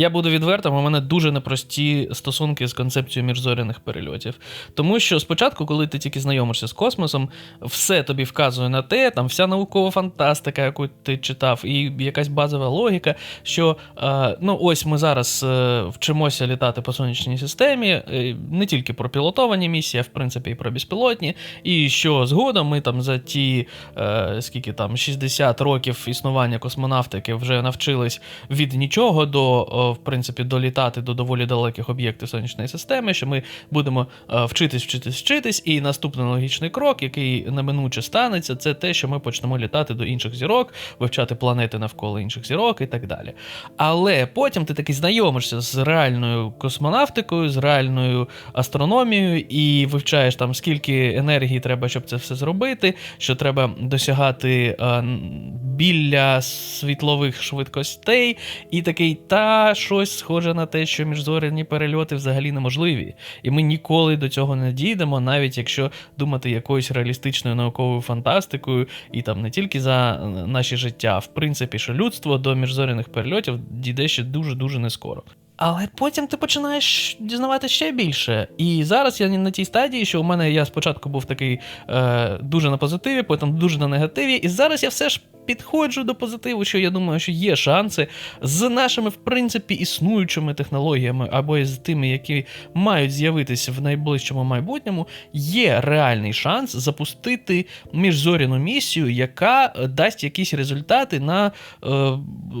Я буду відвертим, у мене дуже непрості стосунки з концепцією міжзоряних перельотів. Тому що спочатку, коли ти тільки знайомишся з космосом, все тобі вказує на те, там вся наукова фантастика, яку ти читав, і якась базова логіка, що е, ну ось ми зараз е, вчимося літати по сонячній системі, е, не тільки про пілотовані місії, а в принципі і про безпілотні. І що згодом ми там за ті скільки там 60 років існування космонавтики вже навчились від нічого до в принципі долітати до доволі далеких об'єктів сонячної системи. Що ми будемо е, вчитись, вчитись, вчитись, і наступний логічний крок, який неминуче станеться, це те, що ми почнемо літати до інших зірок, вивчати планети навколо інших зірок і так далі. Але потім ти таки знайомишся з реальною космонавтикою, з реальною астрономією, і вивчаєш там скільки енергії треба, щоб це все зробити, що треба досягати е, біля світлових швидкостей, і такий, та щось схоже на те, що міжзоряні перельоти взагалі неможливі. І ми ніколи до цього не дійдемо, навіть якщо думати якоюсь реалістичною науковою фантастикою, і там не тільки за е, наші життя, а в принципі, що людство до міжзоряних перельотів дійде ще дуже-дуже не скоро. Але потім ти починаєш дізнаватися ще більше. І зараз я на тій стадії, що у мене я спочатку був такий е, дуже на позитиві, потім дуже на негативі. І зараз я все ж підходжу до позитиву, що я думаю, що є шанси з нашими, в принципі, існуючими технологіями або з тими, які мають з'явитися в найближчому майбутньому, є реальний шанс запустити міжзоряну місію, яка дасть якісь результати на е,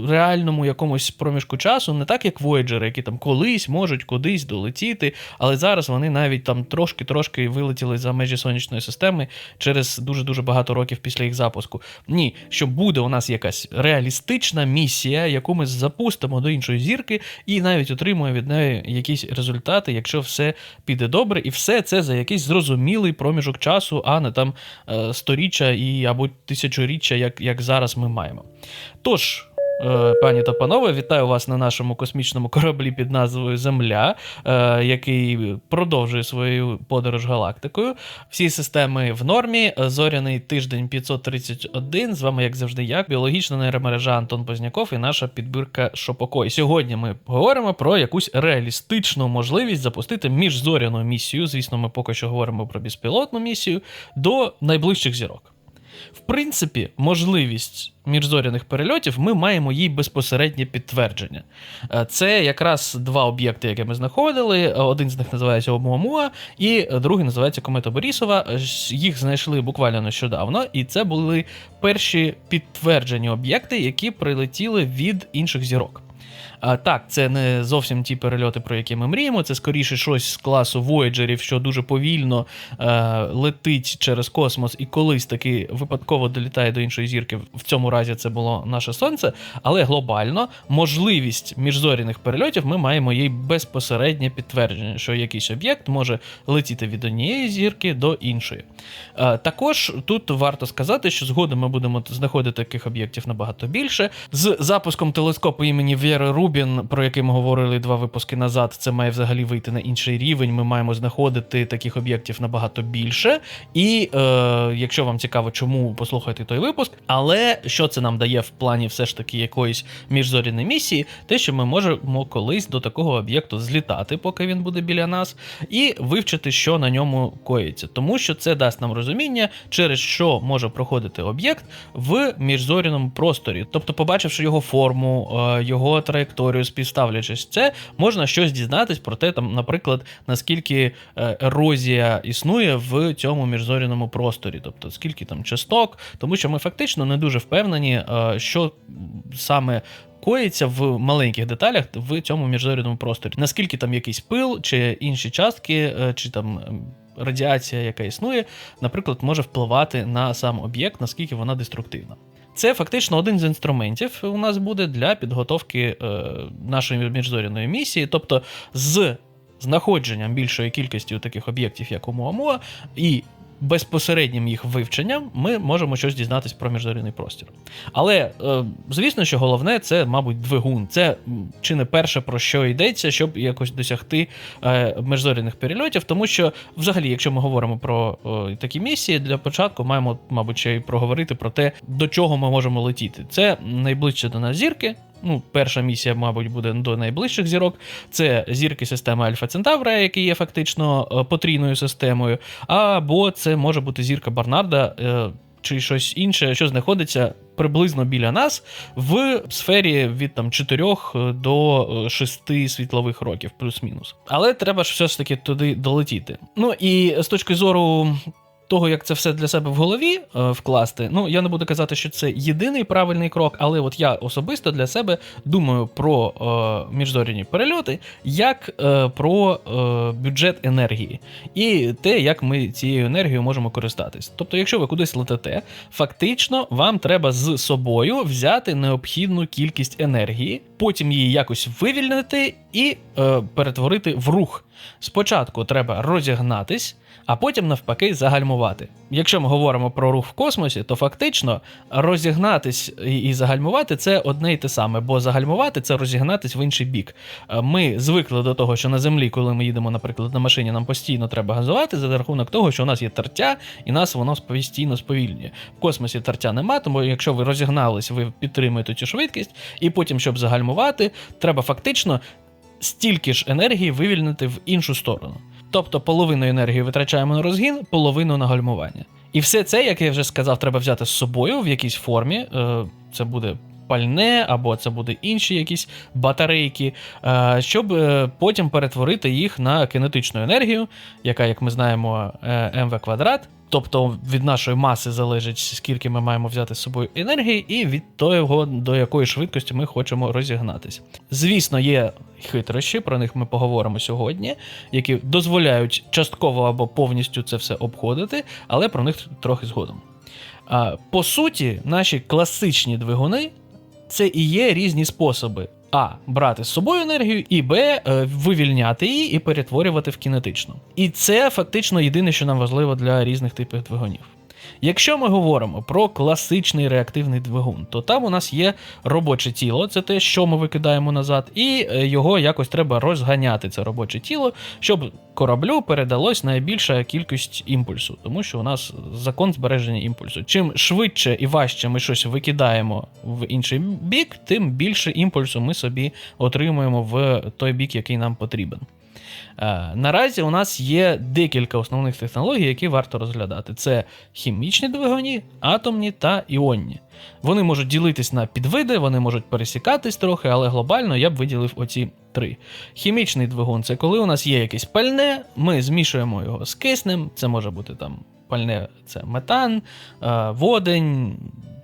реальному якомусь проміжку часу, не так як Voyager, які там колись можуть кудись долетіти, але зараз вони навіть там трошки-трошки вилетіли за межі сонячної системи через дуже-дуже багато років після їх запуску. Ні, що буде у нас якась реалістична місія, яку ми запустимо до іншої зірки, і навіть отримуємо від неї якісь результати, якщо все піде добре, і все це за якийсь зрозумілий проміжок часу, а не там е, сторіччя і або тисячоріччя, як, як зараз ми маємо. Тож. Е, Пані та панове, вітаю вас на нашому космічному кораблі під назвою Земля, е, який продовжує свою подорож галактикою. Всі системи в нормі. Зоряний тиждень 531. З вами, як завжди, я, біологічна нейромережа Антон Позняков і наша підбірка Шопокой. Сьогодні ми говоримо про якусь реалістичну можливість запустити міжзоряну місію. Звісно, ми поки що говоримо про безпілотну місію до найближчих зірок. В принципі, можливість міжзоряних перельотів ми маємо їй безпосереднє підтвердження. Е, Це якраз два об'єкти, які ми знаходили. Один з них називається Оumuamua, і другий називається Комета Борісова. Їх знайшли буквально нещодавно, і це були перші підтверджені об'єкти, які прилетіли від інших зірок. А, так, це не зовсім ті перельоти, про які ми мріємо. Це скоріше щось з класу Voyagerів, що дуже повільно е, летить через космос і колись таки випадково долітає до іншої зірки. В цьому разі це було наше сонце. Але глобально можливість міжзоряних перельотів ми маємо їй безпосереднє підтвердження, що якийсь об'єкт може летіти від однієї зірки до іншої. Е, також тут варто сказати, що згодом ми будемо знаходити таких об'єктів набагато більше. З запуском телескопу імені Вєри Рубін, про який ми говорили два випуски назад, це має взагалі вийти на інший рівень. Ми маємо знаходити таких об'єктів набагато більше. І е, якщо вам цікаво, чому послухайте той випуск, але що це нам дає в плані все ж таки якоїсь міжзоряної місії, те, що ми можемо колись до такого об'єкту злітати, поки він буде біля нас, і вивчити, що на ньому коїться. Тому що це дасть нам розуміння, через що може проходити об'єкт в міжзоряному просторі. Тобто, побачивши його форму, е, його траєкторію, співставлячись це, можна щось дізнатись про те, там, наприклад, наскільки е, ерозія існує в цьому міжзоряному просторі, тобто скільки там часток, тому що ми фактично не дуже впевнені, е, що саме. Коїться в маленьких деталях в цьому міжзоряному просторі. Наскільки там якийсь пил, чи інші частки, е, чи там ем, радіація, яка існує, наприклад, може впливати на сам об'єкт, наскільки вона деструктивна. Це фактично один з інструментів у нас буде для підготовки е, нашої міжзоряної місії, тобто з знаходженням більшої кількості таких об'єктів, як Оumuamua, і безпосереднім їх вивченням ми можемо щось дізнатись про міжзоряний простір. Але е, звісно, що головне це, мабуть, двигун. Це чи не перше про що йдеться, щоб якось досягти е, міжзоряних перельотів, тому що, взагалі, якщо ми говоримо про такі місії, для початку маємо, мабуть, ще й проговорити про те, до чого ми можемо летіти. Це найближче до нас зірки. Ну, перша місія, мабуть, буде до найближчих зірок. Це зірки системи Альфа Центавра, які є фактично е, потрійною системою, або це може бути зірка Барнарда. е, Чи щось інше, що знаходиться приблизно біля нас в сфері від там 4 до 6 світлових років, плюс-мінус. Але треба ж все ж таки туди долетіти. Ну і з точки зору того, як це все для себе в голові е, вкласти, ну я не буду казати, що це єдиний правильний крок, але от я особисто для себе думаю про е, міжзоряні перельоти як е, про е, бюджет енергії і те, як ми цією енергією можемо користатись. Тобто, якщо ви кудись летите, фактично вам треба з собою взяти необхідну кількість енергії, потім її якось вивільнити і е, перетворити в рух. Спочатку треба розігнатись, а потім навпаки загальмувати. Якщо ми говоримо про рух в космосі, то фактично розігнатись і загальмувати це одне й те саме, бо загальмувати це розігнатись в інший бік. Е, Ми звикли до того, що на землі, коли ми їдемо, наприклад, на машині, нам постійно треба газувати за рахунок того, що у нас є тертя, і нас воно постійно сповільнює. В космосі тертя нема, тому якщо ви розігнались, ви підтримуєте цю швидкість, і потім, щоб загальмувати, треба фактично стільки ж енергії вивільнити в іншу сторону. Тобто половину енергії витрачаємо на розгін, половину на гальмування. І все це, як я вже сказав, треба взяти з собою в якійсь формі. Е, Це буде пальне, або це буде інші якісь батарейки, е, щоб е, потім перетворити їх на кинетичну енергію, яка, як ми знаємо, е, МВ квадрат. Тобто від нашої маси залежить, скільки ми маємо взяти з собою енергії, і від того, до якої швидкості ми хочемо розігнатися. Звісно, є хитрощі, про них ми поговоримо сьогодні, які дозволяють частково або повністю це все обходити, але про них трохи згодом. По суті, наші класичні двигуни це і є різні способи. А. Брати з собою енергію, і Б. е, Вивільняти її і перетворювати в кінетичну. І це фактично єдине, що нам важливо для різних типів двигунів. Якщо ми говоримо про класичний реактивний двигун, то там у нас є робоче тіло, це те, що ми викидаємо назад, і е, його якось треба розганяти, це робоче тіло, щоб кораблю передалось найбільша кількість імпульсу, тому що у нас закон збереження імпульсу. Чим швидше і важче ми щось викидаємо в інший бік, тим більше імпульсу ми собі отримуємо в той бік, який нам потрібен. Е, Наразі у нас є декілька основних технологій, які варто розглядати: це хімічні двигуні, атомні та іонні. Вони можуть ділитись на підвиди, вони можуть пересікатись трохи, але глобально я б виділив оці три. Хімічний двигун це коли у нас є якесь пальне, ми змішуємо його з киснем, це може бути там пальне, це метан, е, водень.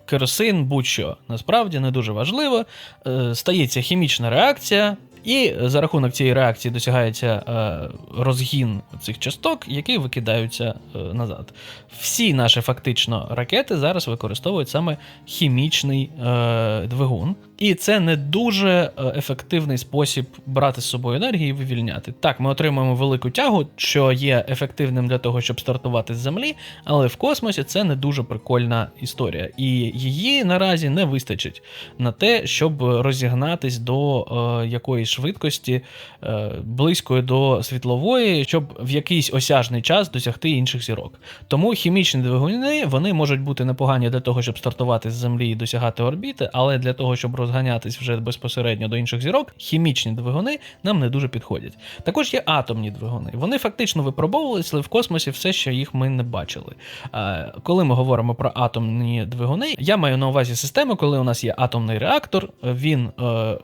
Керосин, будь-що насправді не дуже важливо. Е, Стається хімічна реакція, і за рахунок цієї реакції досягається е, розгін цих часток, які викидаються е, назад. Всі наші фактично ракети зараз використовують саме хімічний е, двигун, і це не дуже е, ефективний спосіб брати з собою енергію і вивільняти. Так, ми отримуємо велику тягу, що є ефективним для того, щоб стартувати з землі, але в космосі це не дуже прикольна історія, і її наразі не вистачить на те, щоб розігнатись до е, якоїсь швидкості е, близької до світлової, щоб в якийсь осяжний час досягти інших зірок. Тому хімічні двигуни вони можуть бути непогані для того, щоб стартувати з землі і досягати орбіти, але для того, щоб розганятись вже безпосередньо до інших зірок, хімічні двигуни нам не дуже підходять. Також є атомні двигуни. Вони фактично випробовувалися, в космосі все, що їх ми не бачили. Е, Коли ми говоримо про атомні двигуни, я маю на увазі систему, коли у нас є атомний реактор, він. е,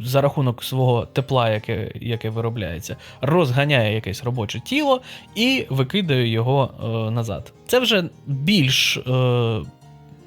за рахунок свого тепла, яке яке виробляється, розганяє якесь робоче тіло і викидає його е, назад. Це вже більш е,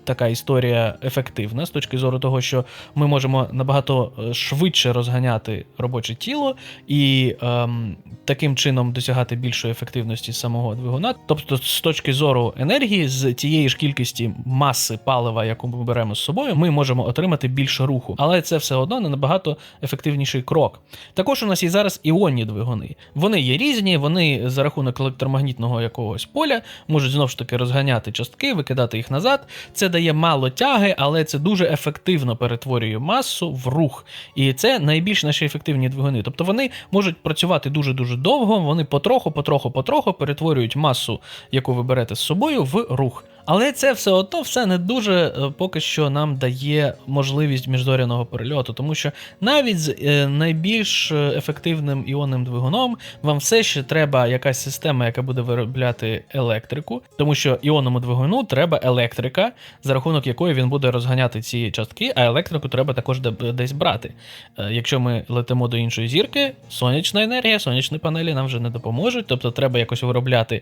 така історія ефективна з точки зору того, що ми можемо набагато е, швидше розганяти робоче тіло і ем, таким чином досягати більшої ефективності самого двигуна. Тобто, з точки зору енергії, з тієї ж кількості маси палива, яку ми беремо з собою, ми можемо отримати більше руху. Але це все одно не набагато ефективніший крок. Також у нас є зараз іонні двигуни. Вони є різні, вони за рахунок електромагнітного якогось поля можуть знову ж таки розганяти частки, викидати їх назад. Це дає мало тяги, але це дуже ефективно перетворює масу в рух. І це найбільш наші ефективні двигуни. Тобто вони можуть працювати дуже-дуже довго, вони потроху, потроху, потроху перетворюють масу, яку ви берете з собою, в рух. Але це все одно все не дуже е, поки що нам дає можливість міжзоряного перельоту, тому що навіть з е, найбільш е, ефективним іонним двигуном вам все ще треба якась система, яка буде виробляти електрику, тому що іонному двигуну треба електрика, за рахунок якої він буде розганяти ці частки, а електрику треба також десь брати. Якщо ми летимо до іншої зірки, сонячна енергія, сонячні панелі нам вже не допоможуть, тобто треба якось виробляти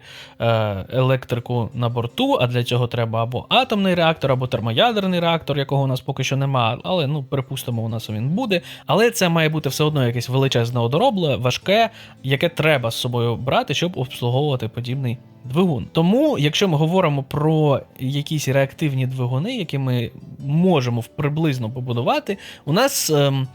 електрику на борту, а для цього треба або атомний реактор, або термоядерний реактор, якого у нас поки що немає, але ну припустимо, у нас він буде. Але це має бути все одно якесь величезне одоробле, важке, яке треба з собою брати, щоб обслуговувати подібний. Двигун. Тому, якщо ми говоримо про якісь реактивні двигуни, які ми можемо приблизно побудувати, у нас ем,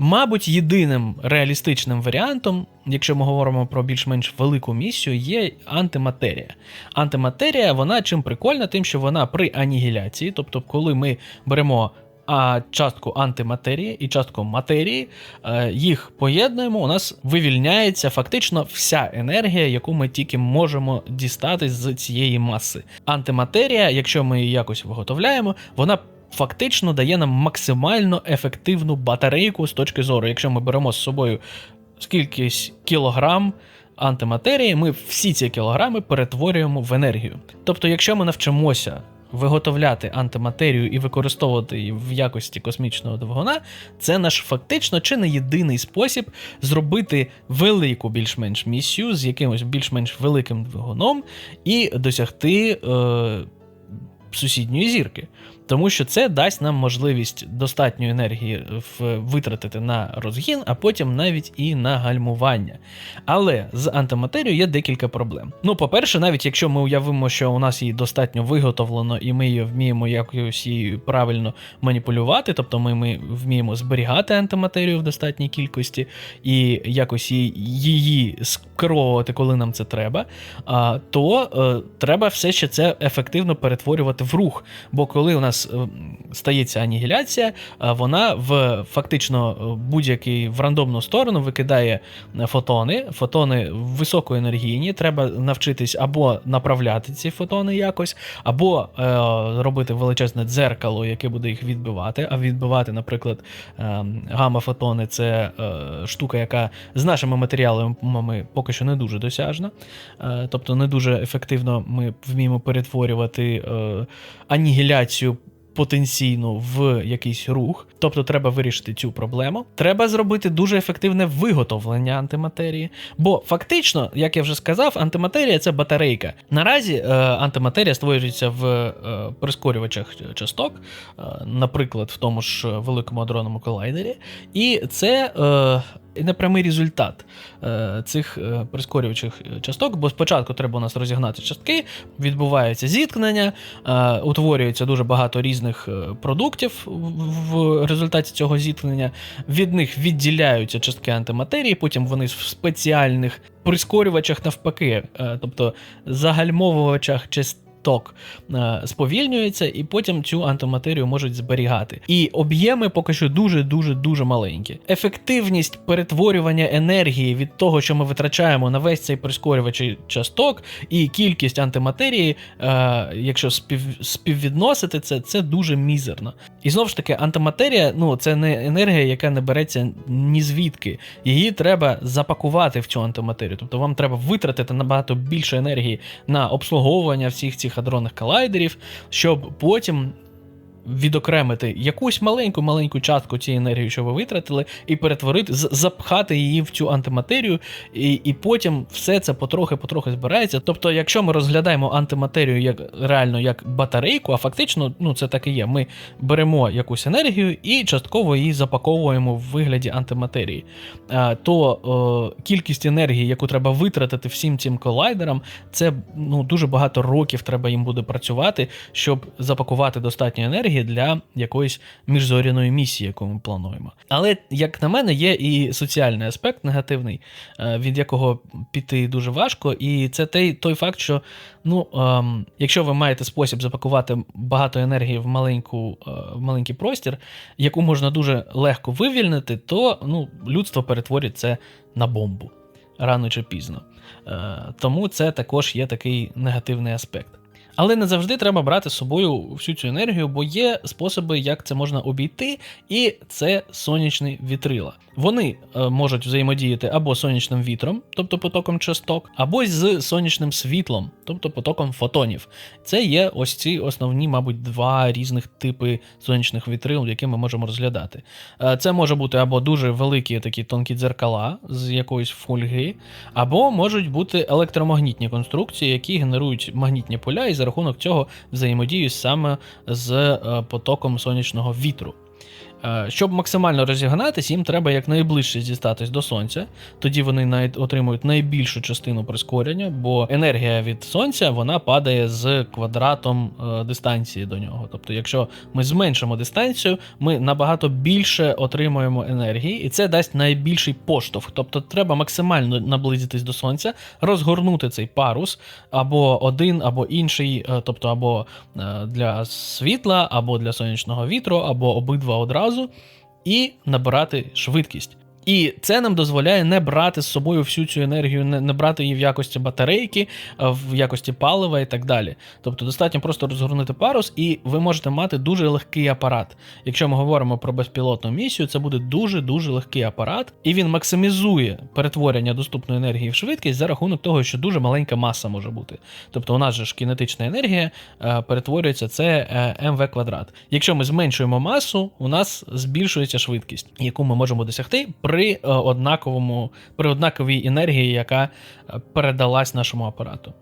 Мабуть, єдиним реалістичним варіантом, якщо ми говоримо про більш-менш велику місію, є антиматерія. Антиматерія, вона чим прикольна, тим, що вона при анігіляції, тобто, коли ми беремо а, частку антиматерії і частку матерії, е, їх поєднуємо, у нас вивільняється фактично вся енергія, яку ми тільки можемо дістати з цієї маси. Антиматерія, якщо ми її якось виготовляємо, вона фактично дає нам максимально ефективну батарейку з точки зору. Якщо ми беремо з собою скількись кілограм антиматерії, ми всі ці кілограми перетворюємо в енергію. Тобто, якщо ми навчимося виготовляти антиматерію і використовувати її в якості космічного двигуна, це наш фактично чи не єдиний спосіб зробити велику більш-менш місію з якимось більш-менш великим двигуном і досягти. Е- Сусідньої зірки, тому що це дасть нам можливість достатньо енергії в- витратити на розгін, а потім навіть і на гальмування. Але з антиматерією є декілька проблем. Ну, по-перше, навіть якщо ми уявимо, що у нас її достатньо виготовлено, і ми її вміємо якось її правильно маніпулювати, тобто ми, ми вміємо зберігати антиматерію в достатній кількості і якось її, її скеровувати, коли нам це треба, то е, треба все ще це ефективно перетворювати в рух. Бо коли у нас е, стається анігіляція, е, вона в фактично е, будь-який в рандомну сторону викидає фотони. Фотони високоенергійні, треба навчитись або направляти ці фотони якось, або робити величезне дзеркало, яке буде їх відбивати. А відбивати, наприклад, е, гамма-фотони це штука, яка з нашими матеріалами поки що не дуже досяжна. Е, тобто не дуже ефективно ми вміємо перетворювати е, анігіляцію. Потенційно в якийсь рух, тобто треба вирішити цю проблему. Треба зробити дуже ефективне виготовлення антиматерії. Бо фактично, як я вже сказав, антиматерія це батарейка. Наразі е, антиматерія створюється в е, прискорювачах часток, е, наприклад, в тому ж великому адронному колайдері, і це. Е, непрямий результат е, цих е, прискорюючих часток, бо спочатку треба у нас розігнати частки, відбувається зіткнення, е, утворюється дуже багато різних е, продуктів в, результаті цього зіткнення. Від них відділяються частки антиматерії, потім вони в спеціальних прискорювачах навпаки, е, тобто загальмовувачах частин. Ток е, сповільнюється, і потім цю антиматерію можуть зберігати. І об'єми поки що дуже дуже дуже маленькі. Ефективність перетворювання енергії від того, що ми витрачаємо на весь цей прискорювач часток, і кількість антиматерії, е, якщо спів, співвідносити це, це дуже мізерно. І знову ж таки, антиматерія ну це не енергія, яка не береться ні звідки. Її треба запакувати в цю антиматерію. Тобто вам треба витратити набагато більше енергії на обслуговування всіх цих адронних колайдерів, щоб потім. Відокремити якусь маленьку маленьку частку цієї енергії, що ви витратили, і перетворити, запхати її в цю антиматерію, і, і потім все це потрохи-потрохи збирається. Тобто, якщо ми розглядаємо антиматерію як реально як батарейку, а фактично ну це так і є. Ми беремо якусь енергію і частково її запаковуємо в вигляді антиматерії. То е, кількість енергії, яку треба витратити всім цим колайдерам, це ну дуже багато років треба їм буде працювати, щоб запакувати достатньо енергії для якоїсь міжзоряної місії, яку ми плануємо. Але як на мене, є і соціальний аспект негативний, е, від якого піти дуже важко, і це той, той факт, що ну, ем, якщо ви маєте спосіб запакувати багато енергії в маленьку е, в маленький простір, яку можна дуже легко вивільнити, то ну, людство перетворить це на бомбу рано чи пізно. Е, тому це також є такий негативний аспект. Але не завжди треба брати з собою всю цю енергію, бо є способи, як це можна обійти, і це сонячні вітрила. Вони е, можуть взаємодіяти або сонячним вітром, тобто потоком часток, або з сонячним світлом, тобто потоком фотонів. Це є ось ці основні, мабуть, два різних типи сонячних вітрил, які ми можемо розглядати. Е, Це може бути або дуже великі такі тонкі дзеркала з якоїсь фольги, або можуть бути електромагнітні конструкції, які генерують магнітні поля і за рахунок цього взаємодію саме з е, потоком сонячного вітру. Е, Щоб максимально розігнатись, їм треба якнайближче дістатись до сонця. Тоді вони отримують найбільшу частину прискорення, бо енергія від сонця вона падає з квадратом е, дистанції до нього. Тобто, якщо ми зменшимо дистанцію, ми набагато більше отримуємо енергії, і це дасть найбільший поштовх. Тобто, треба максимально наблизитись до сонця, розгорнути цей парус, або один, або інший, е, тобто або для світла, або для сонячного вітру, або обидва одразу, і набирати швидкість. І це нам дозволяє не брати з собою всю цю енергію, не, брати її в якості батарейки, в якості палива і так далі. Тобто достатньо просто розгорнути парус, і ви можете мати дуже легкий апарат. Якщо ми говоримо про безпілотну місію, це буде дуже-дуже легкий апарат, і він максимізує перетворення доступної енергії в швидкість за рахунок того, що дуже маленька маса може бути. Тобто у нас же ж кінетична енергія е, перетворюється це е, МВ квадрат. Якщо ми зменшуємо масу, у нас збільшується швидкість, яку ми можемо досягти при е, однаковому, при однаковій енергії, яка е, передалась нашому апарату.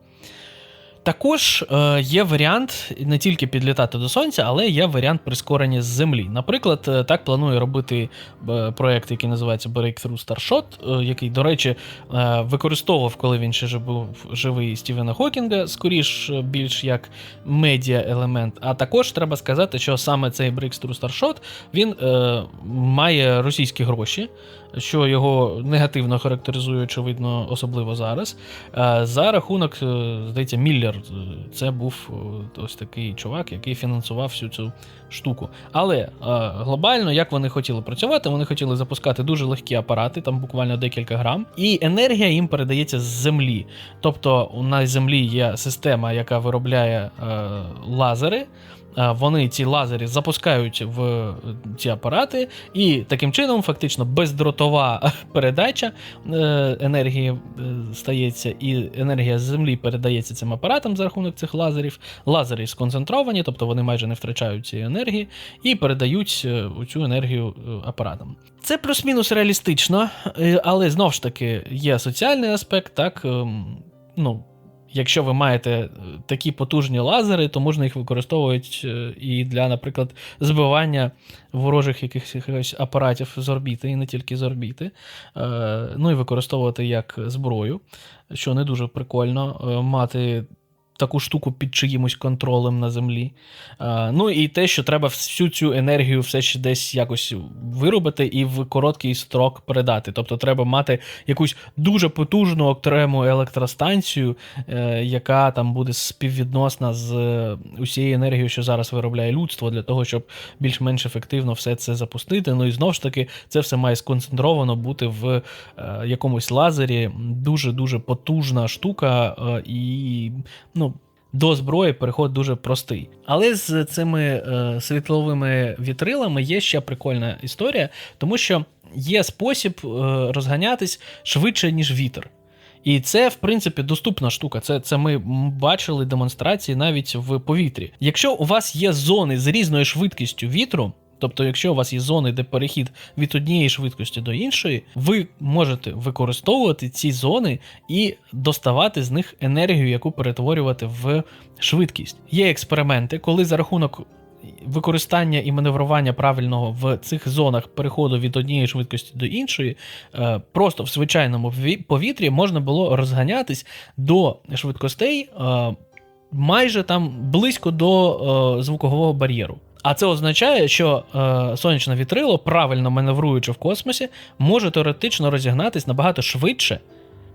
Також е, є варіант не тільки підлітати до сонця, але є варіант прискорення з землі. Наприклад, так планує робити проект, який називається Breakthrough Starshot, який, до речі, використовував, коли він ще був живий Стівена Хокінга, скоріш більш як медіа-елемент. А також треба сказати, що саме цей Breakthrough Starshot він має російські гроші. Що його негативно характеризує, очевидно, особливо зараз. Е, За рахунок, е, здається, Міллер, е, це був ось такий чувак, який фінансував всю цю штуку. Але глобально, як вони хотіли працювати, вони хотіли запускати дуже легкі апарати, там буквально декілька грам, і енергія їм передається з землі. Тобто на землі є система, яка виробляє лазери. Е, Вони ці лазери запускають в ці апарати, і таким чином, фактично, бездротова передача е, енергії е, стається, і енергія з землі передається цим апаратам за рахунок цих лазерів. Лазери сконцентровані, тобто вони майже не втрачають цієї енергії, і передають е, цю енергію е, апаратам. Це плюс-мінус реалістично, е, але знову ж таки є соціальний аспект, так. ем, Ну, Якщо ви маєте е, такі потужні лазери, то можна їх використовувати е, і для, наприклад, збивання ворожих якихось, апаратів з орбіти, і не тільки з орбіти. Е, Ну і використовувати як зброю, що не дуже прикольно мати. Таку штуку під чиїмось контролем на землі. А, ну і те, що треба всю цю енергію все ще десь якось виробити і в короткий строк передати. Тобто треба мати якусь дуже потужну окрему електростанцію, е, яка там буде співвідносна з е, усією енергією, що зараз виробляє людство, для того, щоб більш-менш ефективно все це запустити. Ну і знову ж таки, це все має сконцентровано бути в е, якомусь лазері. Дуже дуже потужна штука, е, і ну. До зброї переход дуже простий. Але з цими е, світловими вітрилами є ще прикольна історія, тому що є спосіб е, розганятись швидше, ніж вітер. І це, в принципі, доступна штука. Це, це ми бачили демонстрації навіть в повітрі. Якщо у вас є зони з різною швидкістю вітру, тобто, якщо у вас є зони, де перехід від однієї швидкості до іншої, ви можете використовувати ці зони і доставати з них енергію, яку перетворювати в швидкість. Є експерименти, коли за рахунок використання і маневрування правильного в цих зонах переходу від однієї швидкості до іншої, е, просто в звичайному повітрі можна було розганятись до швидкостей е, майже там близько до е, звукового бар'єру. А це означає, що е, сонячне вітрило, правильно маневруючи в космосі, може теоретично розігнатись набагато швидше,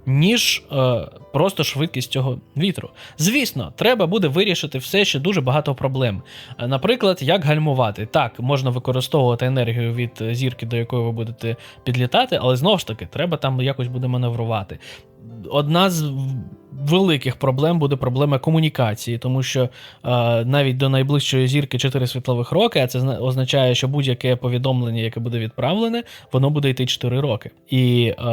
ніж е, просто швидкість цього вітру. Звісно, треба буде вирішити все ще дуже багато проблем. Е, Наприклад, як гальмувати. Так, можна використовувати енергію від е, зірки, до якої ви будете підлітати, але знову ж таки, треба там якось буде маневрувати. Одна з великих проблем буде проблема комунікації, тому що е, навіть до найближчої зірки 4 світлових роки, а це означає, що будь-яке повідомлення, яке буде відправлене, воно буде йти 4 роки. І е,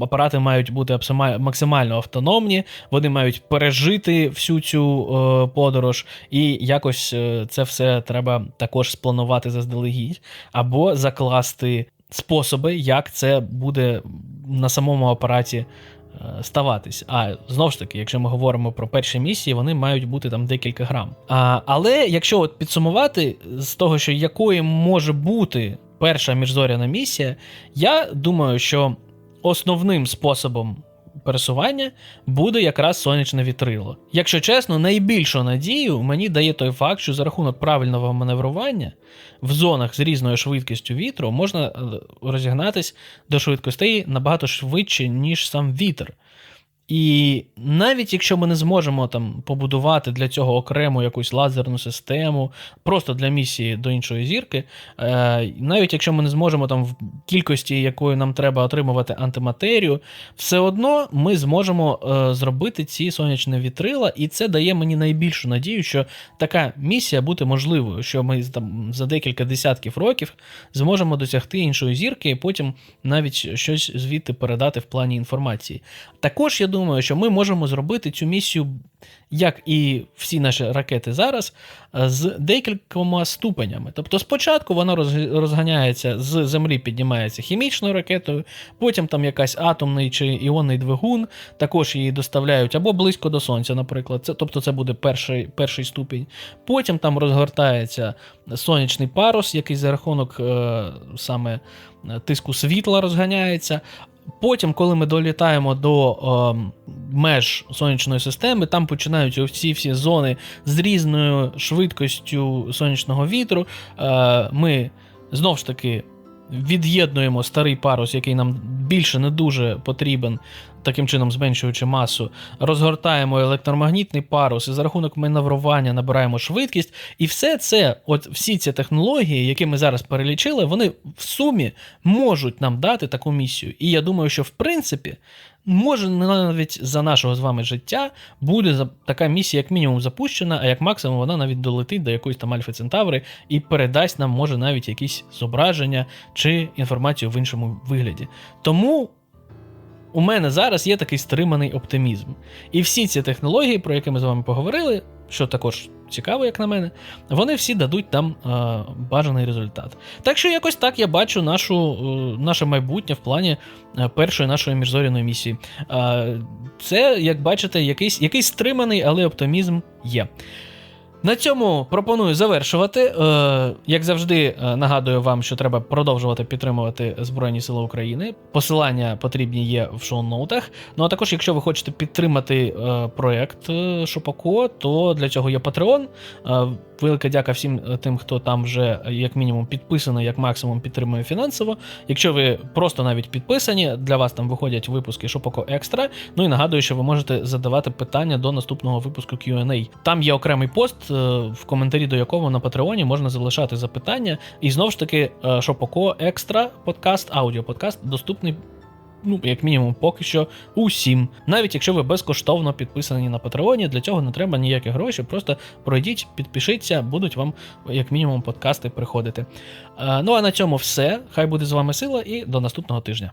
апарати мають бути максимально автономні, вони мають пережити всю цю е, подорож, і якось е, це все треба також спланувати заздалегідь, або закласти способи, як це буде на самому апараті ставатись. А знову ж таки, якщо ми говоримо про перші місії, вони мають бути там декілька грам. А, але якщо от підсумувати з того, що якою може бути перша міжзоряна місія, я думаю, що основним способом. Пересування буде якраз сонячне вітрило. Якщо чесно, найбільшу надію мені дає той факт, що за рахунок правильного маневрування в зонах з різною швидкістю вітру можна е, розігнатись до швидкостей набагато швидше, ніж сам вітер. І навіть якщо ми не зможемо там побудувати для цього окрему якусь лазерну систему, просто для місії до іншої зірки, е, навіть якщо ми не зможемо там в кількості, якою нам треба отримувати антиматерію, все одно ми зможемо е, зробити ці сонячні вітрила, і це дає мені найбільшу надію, що така місія буде можливою, що ми там за декілька десятків років зможемо досягти іншої зірки, і потім навіть щось звідти передати в плані інформації. Також я думаю, що ми можемо зробити цю місію, як і всі наші ракети зараз, е, з декількома ступенями. Тобто, спочатку вона розганяється з землі, піднімається хімічною ракетою, потім там якась атомний чи іонний двигун, також її доставляють або близько до сонця, наприклад. Це, тобто, це буде перший, перший ступінь. Потім там розгортається сонячний парус, який за рахунок е, саме е, тиску світла розганяється. Потім, коли ми долітаємо до е, меж сонячної системи, там починаються всі всі зони з різною швидкістю сонячного вітру. Е, ми знов ж таки від'єднуємо старий парус, який нам більше не дуже потрібен, таким чином зменшуючи масу, розгортаємо електромагнітний парус і за рахунок маневрування набираємо швидкість. І все це, от всі ці технології, які ми зараз перелічили, вони в сумі можуть нам дати таку місію. І я думаю, що в принципі. Може, навіть за нашого з вами життя буде така місія, як мінімум, запущена, а як максимум вона навіть долетить до якоїсь там Альфи Центаври і передасть нам, може, навіть якісь зображення чи інформацію в іншому вигляді. Тому у мене зараз є такий стриманий оптимізм. І всі ці технології, про які ми з вами поговорили, що також цікаво, як на мене, вони всі дадуть нам е, бажаний результат. Так що якось так я бачу нашу, е, наше майбутнє в плані е, першої нашої міжзоряної місії. Е, це, як бачите, якийсь, якийсь стриманий, але оптимізм є. На цьому пропоную завершувати. Е, як завжди, е, нагадую вам, що треба продовжувати підтримувати Збройні Сили України. Посилання потрібні є в шоу-ноутах. Ну а також, якщо ви хочете підтримати е, проект е, Шопако, то для цього є Patreon. Велика дяка всім тим, хто там вже як мінімум підписаний, як максимум підтримує фінансово. Якщо ви просто навіть підписані, для вас там виходять випуски Шопако Екстра. Ну і нагадую, що ви можете задавати питання до наступного випуску Q&A. Там є окремий пост, в коментарі до якого на Патреоні можна залишати запитання. І знову ж таки, е, Шопако Екстра подкаст, аудіоподкаст доступний. Ну, як мінімум, поки що усім. Навіть якщо ви безкоштовно підписані на Патреоні, для цього не треба ніяких грошей. Просто пройдіть, підпишіться, будуть вам як мінімум подкасти приходити. Е, Ну а на цьому все. Хай буде з вами сила і до наступного тижня.